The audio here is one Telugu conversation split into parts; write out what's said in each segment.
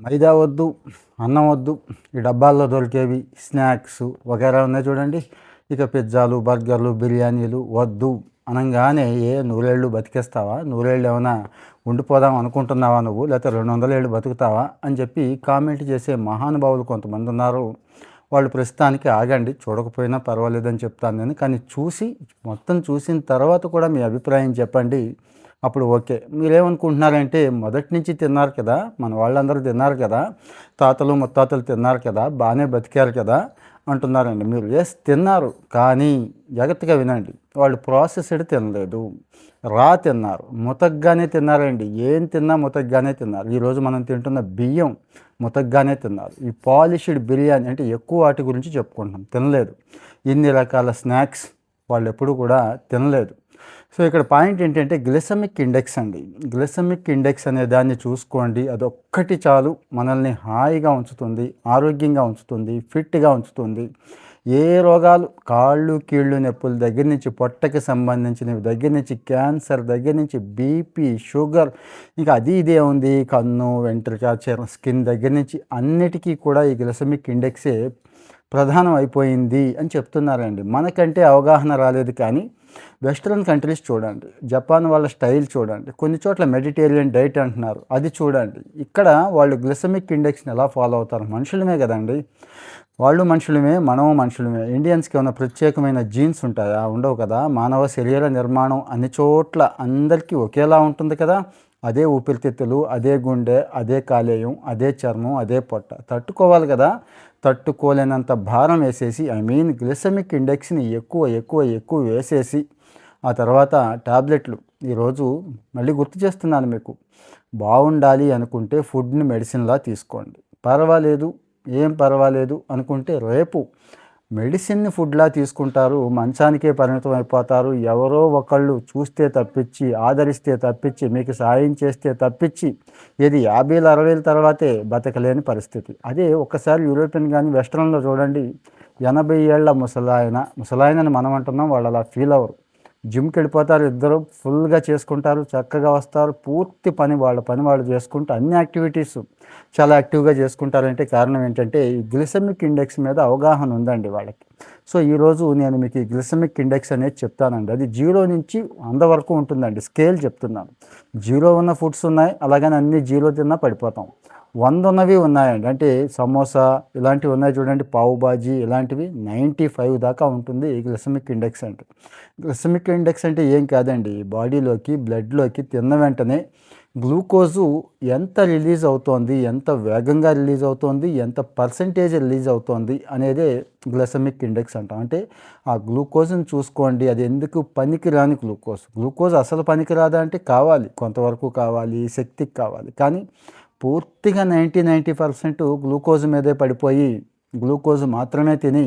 మైదా వద్దు అన్నం వద్దు ఈ డబ్బాల్లో దొరికేవి స్నాక్స్ వగైరా ఉన్నాయి చూడండి. ఇక పిజ్జాలు బర్గర్లు బిర్యానీలు వద్దు అనగానే ఏ నూరేళ్ళు బతికేస్తావా? నూరేళ్ళు ఏమైనా ఉండిపోదాం అనుకుంటున్నావా నువ్వు? లేకపోతే రెండు వందల ఏళ్ళు బతుకుతావా? అని చెప్పి కామెంట్ చేసే మహానుభావులు కొంతమంది ఉన్నారు. వాళ్ళు ప్రస్తుతానికి ఆగండి చూడకపోయినా పర్వాలేదని చెప్తాను నేను. కానీ చూసి మొత్తం చూసిన తర్వాత కూడా మీ అభిప్రాయం చెప్పండి. అప్పుడు ఓకే. మీరేమనుకుంటున్నారంటే మొదటి నుంచి తిన్నారు కదా మన వాళ్ళందరూ తిన్నారు కదా తాతలు ముత్తాతలు తిన్నారు కదా బాగానే బతికారు కదా అంటున్నారండి. మీరు ఎస్ తిన్నారు కానీ జాగ్రత్తగా వినండి. వాళ్ళు ప్రాసెస్డ్ తినలేదు. రా తిన్నారు. ముతగ్గానే తిన్నారండి. ఏం తిన్నా ముతగ్గానే తిన్నారు. ఈరోజు మనం తింటున్న బియ్యం ముతగ్గానే తిన్నారు. ఈ పాలిష్డ్ బిర్యానీ అంటే ఎక్కువ వాటి గురించి చెప్పుకుంటున్నాం. తినలేదు. ఇన్ని రకాల స్నాక్స్ వాళ్ళు ఎప్పుడు కూడా తినలేదు. సో ఇక్కడ పాయింట్ ఏంటంటే గ్లిసమిక్ ఇండెక్స్ అండి. గ్లిసమిక్ ఇండెక్స్ అనే దాన్ని చూసుకోండి. అదొక్కటి చాలు మనల్ని హాయిగా ఉంచుతుంది ఆరోగ్యంగా ఉంచుతుంది ఫిట్గా ఉంచుతుంది. ఏ రోగాలు కాళ్ళు కీళ్ళు నొప్పుల దగ్గర నుంచి పొట్టకి సంబంధించినవి దగ్గర నుంచి క్యాన్సర్ దగ్గర నుంచి బీపీ షుగర్ ఇంకా అది ఇదే ఉంది. కన్ను వెంట్రుక చర్మ స్కిన్ దగ్గర నుంచి అన్నిటికీ కూడా ఈ గ్లిసమిక్ ఇండెక్సే ప్రధానం అయిపోయింది అని చెప్తున్నారండి. మనకంటే అవగాహన రాలేదు కానీ వెస్ట్రన్ కంట్రీస్ చూడండి జపాన్ వాళ్ళ స్టైల్ చూడండి కొన్ని చోట్ల మెడిటేరియన్ డైట్ అంటున్నారు అది చూడండి. ఇక్కడ వాళ్ళు గ్లిసమిక్ ఇండెక్స్ని ఎలా ఫాలో అవుతారు? మనుషులమే కదండి. వాళ్ళు మనుషులమే మనం మనుషులమే. ఇండియన్స్కి ఏమైనా ప్రత్యేకమైన జీన్స్ ఉంటాయా? ఉండవు కదా. మానవ శరీర నిర్మాణం అన్ని చోట్ల అందరికీ ఒకేలా ఉంటుంది కదా. అదే ఊపిరితిత్తులు అదే గుండె అదే కాలేయం అదే చర్మం అదే పొట్ట. తట్టుకోవాలి కదా. తట్టుకోలేనంత భారం వేసేసి ఐ మీన్ గ్లిసమిక్ ఇండెక్స్ని ఎక్కువ ఎక్కువ ఎక్కువ వేసేసి ఆ తర్వాత ట్యాబ్లెట్లు ఈరోజు మళ్ళీ గుర్తు చేస్తున్నాను మీకు. బాగుండాలి అనుకుంటే ఫుడ్ని మెడిసిన్లా తీసుకోండి. పర్వాలేదు ఏం పర్వాలేదు అనుకుంటే రేపు మెడిసిన్ని ఫుడ్లా తీసుకుంటారు మంచానికే పరిమితం అయిపోతారు ఎవరో ఒకళ్ళు చూస్తే తప్పించి ఆదరిస్తే తప్పించి మీకు సాయం చేస్తే తప్పించి ఇది యాభైలు అరవైల తర్వాతే బతకలేని పరిస్థితి. అదే ఒక్కసారి యూరోపియన్ కానీ వెస్ట్రన్లో చూడండి ఎనభై ఏళ్ళ ముసలాయన ముసలాయనని మనం అంటున్నాం వాళ్ళు అలా ఫీల్ అవ్వరు. జిమ్కి వెళ్ళిపోతారు ఇద్దరు ఫుల్గా చేసుకుంటారు చక్కగా వస్తారు పూర్తి పని వాళ్ళ పని వాళ్ళు చేసుకుంటూ అన్ని యాక్టివిటీస్ చాలా యాక్టివ్గా చేసుకుంటారంటే కారణం ఏంటంటే ఈ గ్లిసమిక్ ఇండెక్స్ మీద అవగాహన ఉందండి వాళ్ళకి. సో ఈరోజు నేను మీకు ఈ గ్లిసమిక్ ఇండెక్స్ అనేది చెప్తానండి. అది జీరో నుంచి వంద వరకు ఉంటుందండి. స్కేల్ చెప్తున్నాను. జీరో ఉన్న ఫుడ్స్ ఉన్నాయి అలాగని అన్ని జీరో తిన్నా పడిపోతాం. వంద ఉన్నవి ఉన్నాయండి. అంటే సమోసా ఇలాంటివి ఉన్నాయి చూడండి. పావు బాజీ ఇలాంటివి నైంటీ ఫైవ్ దాకా ఉంటుంది ఈ గ్లిసమిక్ ఇండెక్స్ అంటే. గ్లిసమిక్ ఇండెక్స్ అంటే ఏం కాదండి. బాడీలోకి బ్లడ్లోకి తిన్న వెంటనే గ్లూకోజు ఎంత రిలీజ్ అవుతోంది ఎంత వేగంగా రిలీజ్ అవుతోంది ఎంత పర్సంటేజ్ రిలీజ్ అవుతోంది అనేదే గ్లైసమిక్ ఇండెక్స్ అంటాం. అంటే ఆ గ్లూకోజ్ని చూసుకోండి. అది ఎందుకు పనికిరాని గ్లూకోజ్? గ్లూకోజ్ అసలు పనికిరాదా అంటే కావాలి. కొంతవరకు కావాలి శక్తికి కావాలి. కానీ పూర్తిగా నైంటీ నైంటీ పర్సెంట్ గ్లూకోజ్ మీదే పడిపోయి గ్లూకోజ్ మాత్రమే తిని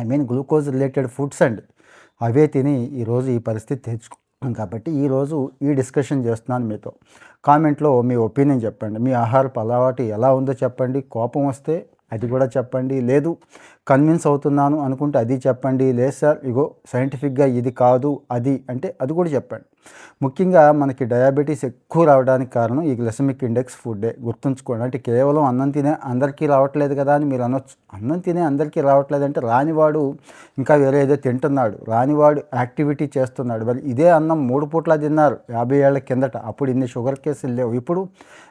I mean glucose related foods and అవే తిని ఈరోజు ఈ పరిస్థితి తెచ్చుకున్నాం కాబట్టి ఈరోజు ఈ డిస్కషన్ చేస్తున్నాను మీతో. కామెంట్లో మీ ఒపీనియన్ చెప్పండి. మీ ఆహారపు అలవాటు ఎలా ఉందో చెప్పండి. కోపం వస్తే అది కూడా చెప్పండి. లేదు కన్విన్స్ అవుతున్నాను అనుకుంటే అది చెప్పండి. లేదు సార్ ఇగో సైంటిఫిక్గా ఇది కాదు అది అంటే అది కూడా చెప్పండి. ముఖ్యంగా మనకి డయాబెటీస్ ఎక్కువ రావడానికి కారణం ఈ గ్లెసమిక్ ఇండెక్స్ ఫుడ్డే. గుర్తుంచుకోండి అంటే కేవలం అన్నం తినే అందరికీ రావట్లేదు కదా అని మీరు అనొచ్చు. అన్నం తినే అందరికీ రావట్లేదు అంటే రానివాడు ఇంకా వేరే ఏదో తింటున్నాడు రానివాడు యాక్టివిటీ చేస్తున్నాడు. మరి ఇదే అన్నం మూడు పూట్ల తిన్నారు యాభై ఏళ్ళ కిందట. అప్పుడు ఇన్ని షుగర్ కేసులు లేవు. ఇప్పుడు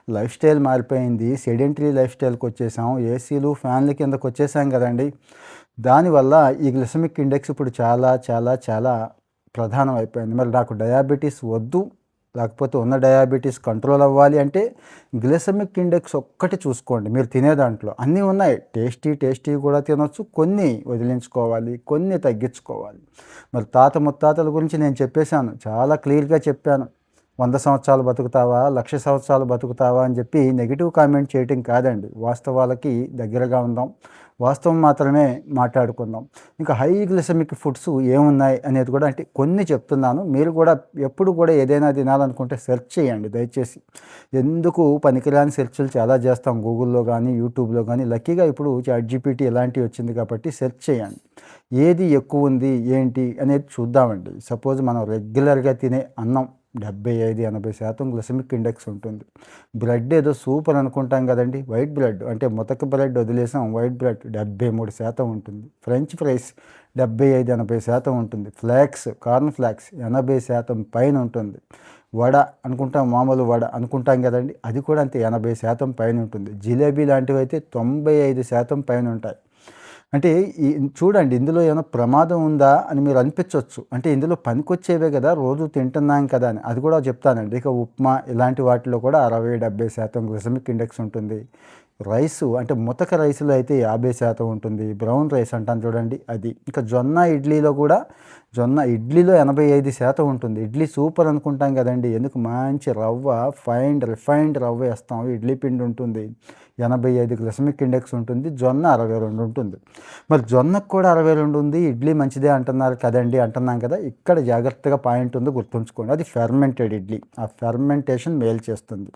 లైఫ్ స్టైల్ మారిపోయింది. సెడెంటరీ లైఫ్ స్టైల్కి వచ్చేసాం. ఏసీలు ఫ్యాన్ల కిందకు వచ్చేసాం కదండి. దానివల్ల ఈ గ్లిసమిక్ ఇండెక్స్ ఇప్పుడు చాలా చాలా చాలా ప్రధానం అయిపోయింది. మరి నాకు డయాబెటీస్ వద్దు లేకపోతే ఉన్న డయాబెటీస్ కంట్రోల్ అవ్వాలి అంటే గ్లిసమిక్ ఇండెక్స్ ఒక్కటి చూసుకోండి. మీరు తినే దాంట్లో అన్నీ ఉన్నాయి. టేస్టీ టేస్టీ కూడా తినొచ్చు కొన్ని వదిలించుకోవాలి కొన్ని తగ్గించుకోవాలి. మరి తాత ముత్తాతల గురించి నేను చెప్పేశాను చాలా క్లియర్గా చెప్పాను. వంద సంవత్సరాలు బతుకుతావా లక్ష సంవత్సరాలు బతుకుతావా అని చెప్పి నెగిటివ్ కామెంట్ చేయటం కాదండి. వాస్తవాలకి దగ్గరగా ఉందాం. వాస్తవం మాత్రమే మాట్లాడుకుందాం. ఇంకా హై గ్లిసమిక్ ఫుడ్స్ ఏమున్నాయి అనేది కూడా అంటే కొన్ని చెప్తున్నాను. మీరు కూడా ఎప్పుడు కూడా ఏదైనా తినాలనుకుంటే సెర్చ్ చేయండి దయచేసి. ఎందుకు పనికిరాని సెర్చ్లు చాలా చేస్తాం. గూగుల్లో కానీ యూట్యూబ్లో కానీ లక్కీగా ఇప్పుడు చాట్ జీపీటీ ఇలాంటివి వచ్చింది కాబట్టి సెర్చ్ చేయండి. ఏది ఎక్కువ ఉంది ఏంటి అనేది చూద్దామండి. సపోజ్ మనం రెగ్యులర్గా తినే అన్నం డెబ్బై ఐదు ఎనభై శాతం గ్లైసెమిక్ ఇండెక్స్ ఉంటుంది. బ్లడ్ ఏదో సూపర్ అనుకుంటాం కదండి వైట్ బ్లడ్. అంటే మొతక బ్లడ్ వదిలేసాం వైట్ బ్లడ్ డెబ్బై మూడు శాతం ఉంటుంది. ఫ్రెంచ్ ఫ్రైస్ డెబ్బై ఐదు ఎనభై శాతం ఉంటుంది. ఫ్లాక్స్ కార్న్ ఫ్లాక్స్ ఎనభై శాతం పైన ఉంటుంది. వడ అనుకుంటాం మామూలు వడ అనుకుంటాం కదండి అది కూడా అంతే ఎనభై శాతం పైన ఉంటుంది. జిలేబీ లాంటివి అయితే తొంభై ఐదు శాతం పైన ఉంటాయి. అంటే ఈ చూడండి ఇందులో ఏమైనా ప్రమాదం ఉందా అని మీరు అనిపించవచ్చు అంటే ఇందులో పనికొచ్చేవే కదా రోజు తింటున్నాం కదా అని. అది కూడా చెప్తానండి. ఇక ఉప్మా ఇలాంటి వాటిలో కూడా అరవై డెబ్బై శాతం గ్లైసెమిక్ ఇండెక్స్ ఉంటుంది. రైసు అంటే ముతక రైసులో అయితే యాభై శాతం ఉంటుంది. బ్రౌన్ రైస్ అంటాను చూడండి అది. ఇంకా జొన్న ఇడ్లీలో కూడా జొన్న ఇడ్లీలో ఎనభై ఐదు శాతం ఉంటుంది. ఇడ్లీ సూపర్ అనుకుంటాం కదండి. ఎందుకు? మంచి రవ్వ ఫైన్ రిఫైన్డ్ రవ్వ వేస్తాం. ఇడ్లీ పిండి ఉంటుంది. ఎనభై ఐదు గ్లైసమిక్ ఇండెక్స్ ఉంటుంది జొన్న అరవై రెండు ఉంటుంది. మరి జొన్నకు కూడా అరవై రెండు ఉంది ఇడ్లీ మంచిదే అంటున్నారు కదండి అంటున్నాం కదా ఇక్కడ జాగ్రత్తగా పాయింట్ ఉంది గుర్తుంచుకోండి. అది ఫెర్మెంటెడ్ ఇడ్లీ ఆ ఫెర్మెంటేషన్ మేల్ చేస్తుంది.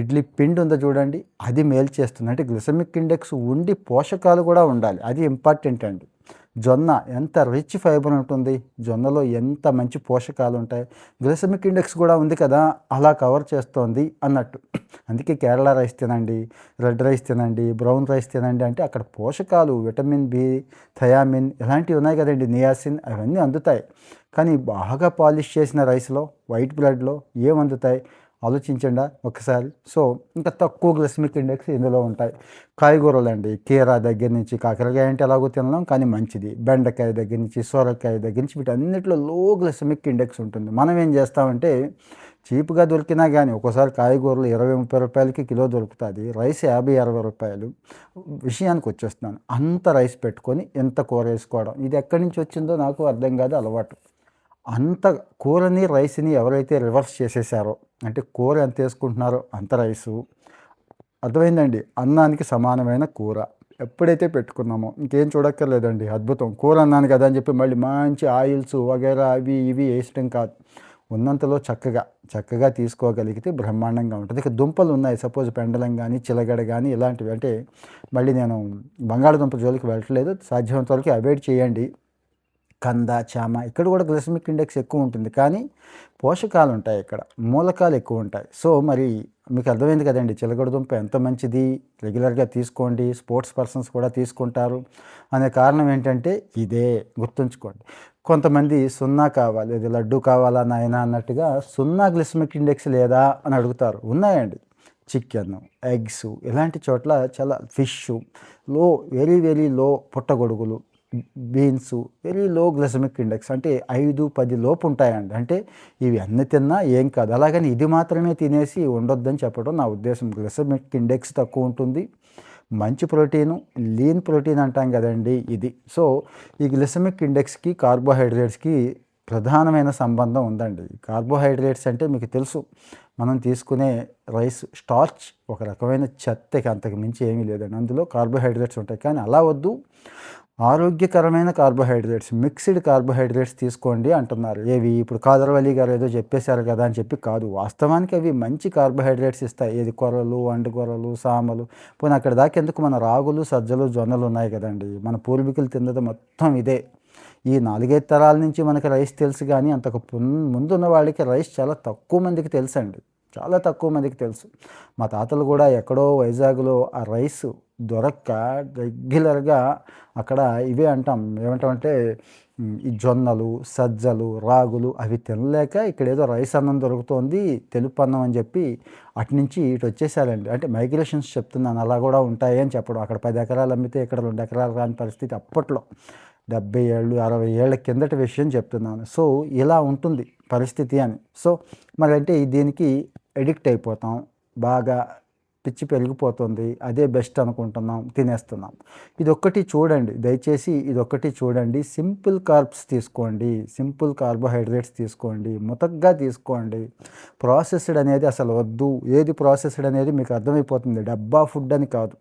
ఇడ్లీ పిండి ఉందో చూడండి అది మేల్ చేస్తుంది. అంటే గ్లైసమిక్ ఇండెక్స్ ఉండి పోషకాలు కూడా ఉండాలి అది ఇంపార్టెంట్ అండి. జొన్న ఎంత రిచ్ ఫైబర్ ఉంటుంది జొన్నలో ఎంత మంచి పోషకాలు ఉంటాయి గ్లైసమిక్ ఇండెక్స్ కూడా ఉంది కదా అలా కవర్ చేస్తోంది అన్నట్టు. అందుకే కేరళ రైస్ తినండి రెడ్ రైస్ తినండి బ్రౌన్ రైస్ తినండి అంటే అక్కడ పోషకాలు విటమిన్ బి థయామిన్ ఇలాంటివి ఉన్నాయి కదండి నియాసిన్ అవన్నీ అందుతాయి. కానీ బాగా పాలిష్ చేసిన రైస్లో వైట్ బ్లడ్లో ఏమందుతాయి అందుతాయి? ఆలోచించండి ఒకసారి. సో ఇంకా తక్కువ గ్లెస్మిక్ ఇండెక్స్ ఇందులో ఉంటాయి. కాయగూరలు అండి కీరా దగ్గర నుంచి కాకరకాయ అంటే ఎలాగో తినలేం కానీ మంచిది. బెండకాయ దగ్గర నుంచి సొరకాయ దగ్గర నుంచి వీటన్నిటిలో లో గ్లెస్మిక్ ఇండెక్స్ ఉంటుంది. మనం ఏం చేస్తామంటే చీప్గా దొరికినా కానీ ఒక్కోసారి కాయగూరలు ఇరవై ముప్పై రూపాయలకి కిలో దొరుకుతుంది. రైస్ యాభై అరవై రూపాయలు. విషయానికి వచ్చేస్తున్నాను. అంత రైస్ పెట్టుకొని ఎంత కూర వేసుకోవడం. ఇది ఎక్కడి నుంచి వచ్చిందో నాకు అర్థం కాదు అలవాటు. అంత కూరని రైస్ని ఎవరైతే రివర్స్ చేసేసారో అంటే కూర ఎంత వేసుకుంటున్నారో అంత రైసు. అర్థమైందండి? అన్నానికి సమానమైన కూర. ఎప్పుడైతే పెట్టుకున్నామో ఇంకేం చూడక్కర్లేదండి అద్భుతం. కూర అన్నాను కదా అని చెప్పి మళ్ళీ మంచి ఆయిల్స్ వగైరా అవి ఇవి వేసడం కాదు. ఉన్నంతలో చక్కగా చక్కగా తీసుకోగలిగితే బ్రహ్మాండంగా ఉంటుంది. ఇక దుంపలు ఉన్నాయి సపోజ్ పెండలం కానీ చిలగడ కానీ ఇలాంటివి. అంటే మళ్ళీ నేను బంగాళదుంప జోలికి వెళ్ళట్లేదు. సాధ్యమైనంత వరకు అవాయిడ్ చేయండి. కంద చామ ఇక్కడ కూడా గ్లైసమిక్ ఇండెక్స్ ఎక్కువ ఉంటుంది. కానీ పోషకాలు ఉంటాయి ఇక్కడ. మూలకాలు ఎక్కువ ఉంటాయి. సో మరి మీకు అర్థమైంది కదండి చిలకడదుంప ఎంత మంచిది? రెగ్యులర్గా తీసుకోండి స్పోర్ట్స్ పర్సన్స్ కూడా తీసుకుంటారు. అనే కారణం ఏంటంటే ఇదే గుర్తుంచుకోండి. కొంతమంది సున్నా కావాలి ఇది లడ్డు కావాలా నాయన అన్నట్టుగా సున్నా గ్లిసమిక్ ఇండెక్స్ లేదా అని అడుగుతారు. ఉన్నాయండి. చికెన్ ఎగ్స్ ఇలాంటి చోట్ల చాలా ఫిష్లో వెరీ వెరీ లో పుట్టగొడుగులు బీన్స్ వెరీ లో గ్లెసమిక్ ఇండెక్స్ అంటే ఐదు పది లోపు ఉంటాయండి. అంటే ఇవి అన్ని తిన్నా ఏం కాదు. అలాగని ఇది మాత్రమే తినేసి ఉండొద్దని చెప్పడం నా ఉద్దేశం. గ్లసమిక్ ఇండెక్స్ తక్కువ ఉంటుంది. మంచి ప్రోటీను లీన్ ప్రోటీన్ అంటాం కదండి ఇది. సో ఈ గ్లిసమిక్ ఇండెక్స్కి కార్బోహైడ్రేట్స్కి ప్రధానమైన సంబంధం ఉందండి. కార్బోహైడ్రేట్స్ అంటే మీకు తెలుసు మనం తీసుకునే రైస్ స్టార్చ్ ఒక రకమైన చెత్తకి అంతకు మించి ఏమీ లేదండి. అందులో కార్బోహైడ్రేట్స్ ఉంటాయి. కానీ అలా వద్దు. ఆరోగ్యకరమైన కార్బోహైడ్రేట్స్ మిక్స్డ్ కార్బోహైడ్రేట్స్ తీసుకోండి అంటున్నారు. ఏవి? ఇప్పుడు కాదరవల్లి గారు ఏదో చెప్పేశారు కదా అని చెప్పి కాదు. వాస్తవానికి అవి మంచి కార్బోహైడ్రేట్స్ ఇస్తాయి. ఏది? కొర్రలు వండుకొరలు సామలు. పోనీ అక్కడ దాకా ఎందుకు మన రాగులు సజ్జలు జొన్నలు ఉన్నాయి కదండి? మన పూర్వీకులు తిన్నది మొత్తం ఇదే. ఈ నాలుగైదు తరాల నుంచి మనకి రైస్ తెలుసు కానీ అంతకు ముందున్న వాళ్ళకి రైస్ చాలా తక్కువ మందికి తెలుసండి. చాలా తక్కువ మందికి తెలుసు. మా తాతలు కూడా ఎక్కడో వైజాగ్లో ఆ రైస్ దొరక్క రెగ్యులర్గా అక్కడ ఇవే అంటాం. ఏమంటామంటే ఈ జొన్నలు సజ్జలు రాగులు అవి తినలేక ఇక్కడ ఏదో రైస్ అన్నం దొరుకుతోంది తెలుపు అన్నం అని చెప్పి అటు నుంచి ఇటు వచ్చేసారండి. అంటే మైగ్రేషన్స్ చెప్తున్నాను అలా కూడా ఉంటాయి అని చెప్పడం. అక్కడ పది ఎకరాలు అమ్మితే ఇక్కడ రెండు ఎకరాలు రాని పరిస్థితి అప్పట్లో. డెబ్బై ఏళ్ళు అరవై ఏళ్ళ కిందటి విషయం చెప్తున్నాను. సో ఇలా ఉంటుంది పరిస్థితి అని. సో మరి అంటే దీనికి ఎడిక్ట్ అయిపోతాం. బాగా పిచ్చి పెరిగిపోతుంది. అదే బెస్ట్ అనుకుంటున్నాం. తినేస్తున్నాం. ఇదొక్కటి చూడండి. దయచేసి ఇదొక్కటి చూడండి. సింపుల్ కార్బ్స్ తీసుకోండి. సింపుల్ కార్బోహైడ్రేట్స్ తీసుకోండి. ముతగ్గా తీసుకోండి. ప్రాసెస్డ్ అనేది అసలు వద్దు. ఏది ప్రాసెస్డ్ అనేది మీకు అర్థమైపోతుంది. డబ్బా ఫుడ్ అని కాదు.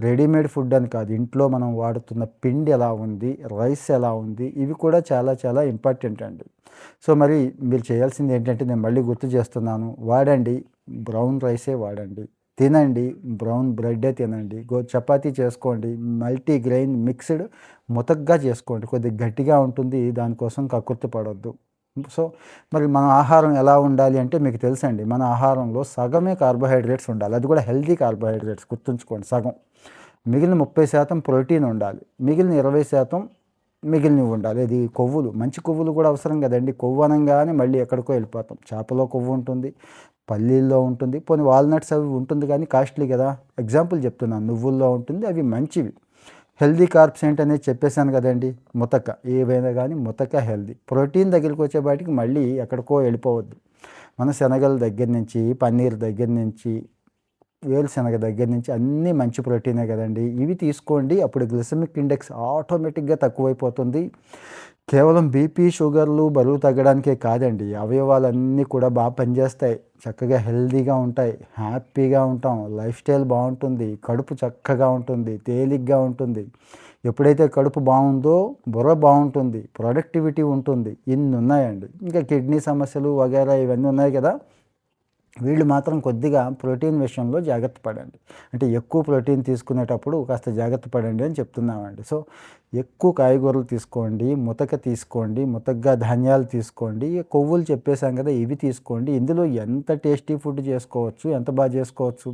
రెడీమేడ్ ఫుడ్ అని కాదు. ఇంట్లో మనం వాడుతున్న పిండి ఎలా ఉంది రైస్ ఎలా ఉంది ఇవి కూడా చాలా చాలా ఇంపార్టెంట్ అండి. సో మరి మీరు చేయాల్సింది ఏంటంటే నేను మళ్ళీ గుర్తు చేస్తున్నాను. వాడండి బ్రౌన్ రైసే వాడండి. తినండి బ్రౌన్ బ్రెడ్డే తినండి. గో చపాతీ చేసుకోండి మల్టీ గ్రెయిన్ మిక్స్డ్ ముతగ్గా చేసుకోండి. కొద్దిగా గట్టిగా ఉంటుంది దానికోసం కక్కుర్తి పడొద్దు. సో మరి మన ఆహారం ఎలా ఉండాలి అంటే మీకు తెలుసండి మన ఆహారంలో సగమే కార్బోహైడ్రేట్స్ ఉండాలి. అది కూడా హెల్దీ కార్బోహైడ్రేట్స్ గుర్తుంచుకోండి సగం. మిగిలిన ముప్పై శాతం ప్రోటీన్ ఉండాలి. మిగిలిన ఇరవై శాతం మిగిలినవి ఉండాలి. ఇది కొవ్వులు మంచి కొవ్వులు కూడా అవసరం కదండి. కొవ్వు అనగానే మళ్ళీ ఎక్కడికో వెళ్ళిపోతాం. చేపలో కొవ్వు ఉంటుంది పల్లీల్లో ఉంటుంది పోనీ వాల్నట్స్ అవి ఉంటుంది కానీ కాస్ట్లీ కదా. ఎగ్జాంపుల్ చెప్తున్నాను నువ్వుల్లో ఉంటుంది అవి మంచివి. హెల్దీ కార్బ్స్ ఏంటనేది చెప్పేశాను కదండి ముతక. ఏవైనా కానీ ముతక హెల్దీ. ప్రోటీన్ దగ్గరికి వచ్చేపాటికి మళ్ళీ ఎక్కడికో వెళ్ళిపోవద్దు. మన శనగల దగ్గర నుంచి పన్నీర్ దగ్గర నుంచి వేరుశనగ దగ్గర నుంచి అన్నీ మంచి ప్రోటీనే కదండి. ఇవి తీసుకోండి. అప్పుడు గ్లిసమిక్ ఇండెక్స్ ఆటోమేటిక్గా తక్కువైపోతుంది. కేవలం బీపీ షుగర్లు బరువు తగ్గడానికే కాదండి. అవయవాలన్నీ కూడా బాగా పనిచేస్తాయి. చక్కగా హెల్దీగా ఉంటాయి. హ్యాపీగా ఉంటాం. లైఫ్ స్టైల్ బాగుంటుంది. కడుపు చక్కగా ఉంటుంది. తేలిగ్గా ఉంటుంది. ఎప్పుడైతే కడుపు బాగుందో బుర్ర బాగుంటుంది. ప్రొడక్టివిటీ ఉంటుంది. ఇన్ని ఉన్నాయండి. ఇంకా కిడ్నీ సమస్యలు వగేరా ఇవన్నీ ఉన్నాయి కదా. వీళ్ళు మాత్రం కొద్దిగా ప్రోటీన్ విషయంలో జాగ్రత్త పడండి. అంటే ఎక్కువ ప్రోటీన్ తీసుకునేటప్పుడు కాస్త జాగ్రత్త పడండి అని చెప్తున్నామండి. సో ఎక్కువ కాయగూరలు తీసుకోండి ముతక తీసుకోండి ముతగ్గా ధాన్యాలు తీసుకోండి కొవ్వులు చెప్పేశాం కదా ఇవి తీసుకోండి. ఇందులో ఎంత టేస్టీ ఫుడ్ చేసుకోవచ్చు ఎంత బాగా చేసుకోవచ్చు?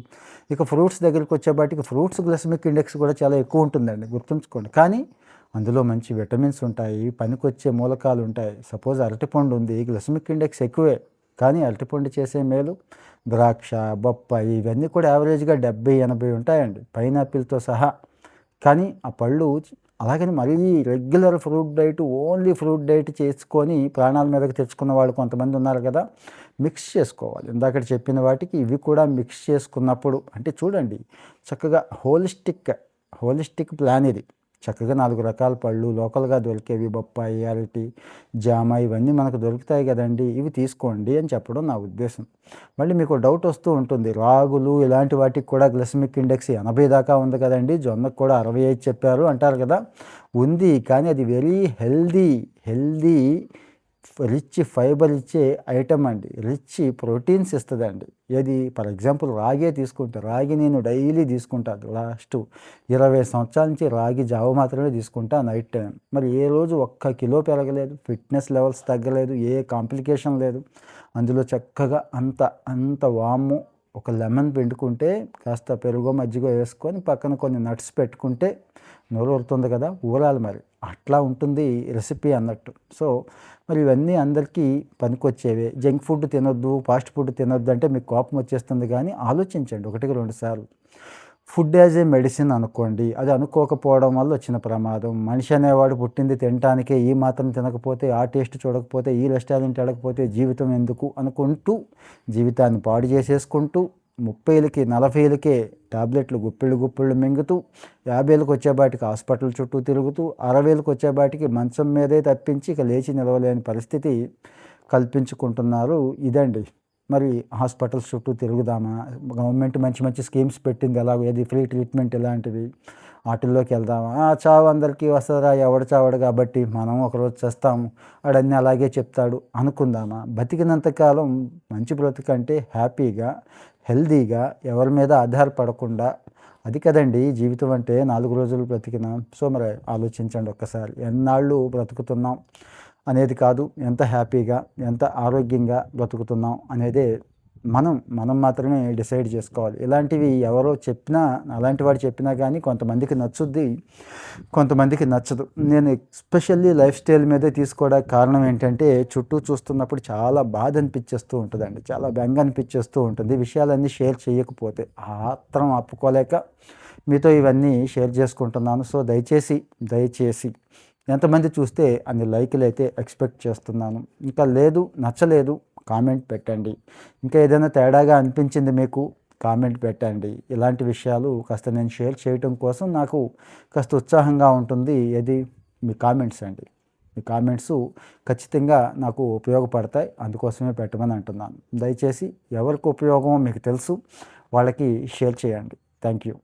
ఇక ఫ్రూట్స్ దగ్గరికి వచ్చేపాటికి ఫ్రూట్స్ గ్లాస్మిక్ ఇండెక్స్ కూడా చాలా ఎక్కువ ఉంటుందండి గుర్తుంచుకోండి. కానీ అందులో మంచి విటమిన్స్ ఉంటాయి పనికొచ్చే మూలకాలు ఉంటాయి. సపోజ్ అరటిపండు ఉంది గ్లాస్మిక్ ఇండెక్స్ ఎక్కువే. కానీ అరటిపండు చేసే మేలు ద్రాక్ష బొప్పాయి ఇవన్నీ కూడా యావరేజ్గా డెబ్బై ఎనభై ఉంటాయండి పైనాపిల్తో సహా. కానీ ఆ పళ్ళు అలాగని మరీ regular fruit diet only fruit diet చేసుకొని ప్రాణాల మీదకి తెచ్చుకున్న వాళ్ళు కొంతమంది ఉన్నారు కదా మిక్స్ చేసుకోవాలి. ఇందాక చెప్పిన వాటికి ఇవి కూడా మిక్స్ చేసుకున్నప్పుడు అంటే చూడండి చక్కగా హోలిస్టిక్ హోలిస్టిక్ ప్లాన్ ఇది. చక్కగా నాలుగు రకాల పళ్ళు లోకల్గా దొరికేవి బొప్పాయి అరటి జామ ఇవన్నీ మనకు దొరుకుతాయి కదండి. ఇవి తీసుకోండి అని చెప్పడం నా ఉద్దేశం. మళ్ళీ మీకు డౌట్ వస్తూ ఉంటుంది రాగులు ఇలాంటి వాటికి కూడా గ్లైసమిక్ ఇండెక్స్ ఎనభై దాకా ఉంది కదండి. జొన్నకు కూడా అరవై ఐదు చెప్పారు అంటారు కదా. ఉంది కానీ అది very healthy healthy rich fibre ఇచ్చే ఐటమ్ అండి. రిచ్ ప్రోటీన్స్ ఇస్తుందండి. ఏది ఫర్ ఎగ్జాంపుల్ రాగే తీసుకుంటే రాగి నేను డైలీ తీసుకుంటాను లాస్ట్ ఇరవై సంవత్సరాల నుంచి రాగి జావ మాత్రమే తీసుకుంటా నైట్ టైం. మరి ఏ రోజు ఒక్క కిలో పెరగలేదు ఫిట్నెస్ లెవెల్స్ తగ్గలేదు ఏ కాంప్లికేషన్ లేదు. అందులో చక్కగా అంత అంత వాము ఒక లెమన్ పిండుకుంటే కాస్త పెరుగు మజ్జిగో వేసుకొని పక్కన కొన్ని నట్స్ పెట్టుకుంటే నోరు కదా ఊరాలి మరి. అట్లా ఉంటుంది రెసిపీ అన్నట్టు. సో మరి ఇవన్నీ అందరికీ పనికొచ్చేవే. జంక్ ఫుడ్ తినొద్దు ఫాస్ట్ ఫుడ్ తినొద్దు అంటే మీకు కోపం వచ్చేస్తుంది కానీ ఆలోచించండి ఒకటికి రెండు సార్లు. ఫుడ్ యాజ్ ఏ మెడిసిన్ అనుకోండి అది అనుకోకపోవడం వల్ల వచ్చిన ప్రమాదం. మనిషి అనేవాడు పుట్టింది తినటానికే ఈ మాత్రం తినకపోతే ఆ టేస్ట్ చూడకపోతే ఈ రెస్టారెంట్ వెళ్ళకపోతే జీవితం ఎందుకు అనుకుంటూ జీవితాన్ని పాడు చేసేసుకుంటూ ముప్పైలకి నలభైలకే టాబ్లెట్లు గుప్పిళ్ళు గుప్పిళ్ళు మింగుతూ యాభైలకు వచ్చేబాటికి హాస్పిటల్ చుట్టూ తిరుగుతూ అరవేలకు వచ్చేబాటికి మంచం మీదే తప్పించి ఇక లేచి నిలవలేని పరిస్థితి కల్పించుకుంటున్నారు. ఇదండి మరి హాస్పిటల్స్ చుట్టూ తిరుగుదామా? గవర్నమెంట్ మంచి మంచి స్కీమ్స్ పెట్టింది ఎలాగో ఏది ఫ్రీ ట్రీట్మెంట్ ఇలాంటివి వాటిల్లోకి వెళ్దామా? ఆ చావు అందరికీ వస్తుందా ఎవడు చావడు కాబట్టి మనం ఒకరోజు చేస్తాము వాడన్నీ అలాగే చెప్తాడు అనుకుందామా? బతికినంతకాలం మంచి బ్రతికంటే హ్యాపీగా హెల్దీగా ఎవరి మీద ఆధారపడకుండా అది కదండి జీవితం అంటే నాలుగు రోజులు బ్రతికినాం. సో మరి ఆలోచించండి ఒక్కసారి ఎన్నాళ్ళు బ్రతుకుతున్నాం? అనేది కాదు ఎంత హ్యాపీగా ఎంత ఆరోగ్యంగా బ్రతుకుతున్నాం అనేదే మనం మనం మాత్రమే డిసైడ్ చేసుకోవాలి. ఇలాంటివి ఎవరో చెప్పినా అలాంటి వాడు చెప్పినా కానీ కొంతమందికి నచ్చుద్ది కొంతమందికి నచ్చదు. నేను ఎస్పెషల్లీ లైఫ్ స్టైల్ మీదే తీసుకోవడానికి కారణం ఏంటంటే చుట్టూ చూస్తున్నప్పుడు చాలా బాధ అనిపించేస్తూ ఉంటుందండి. చాలా బెంగ అనిపించేస్తూ ఉంటుంది. విషయాలన్నీ షేర్ చేయకపోతే ఆత్రం అప్పుకోలేక మీతో ఇవన్నీ షేర్ చేసుకుంటున్నాను. సో దయచేసి దయచేసి ఎంతమంది చూస్తే అన్ని లైకులు అయితే ఎక్స్పెక్ట్ చేస్తున్నాను. ఇంకా లేదు నచ్చలేదు కామెంట్ పెట్టండి. ఇంకా ఏదైనా తేడాగా అనిపించింది మీకు కామెంట్ పెట్టండి. ఇలాంటి విషయాలు కాస్త నేను షేర్ చేయటం కోసం నాకు కాస్త ఉత్సాహంగా ఉంటుంది. ఏది? మీ కామెంట్స్ అండి. మీ కామెంట్స్ ఖచ్చితంగా నాకు ఉపయోగపడతాయి. అందుకోసమే పెట్టమని అంటున్నాను. దయచేసి ఎవరికి ఉపయోగమో మీకు తెలుసు. వాళ్ళకి షేర్ చేయండి. Thank you.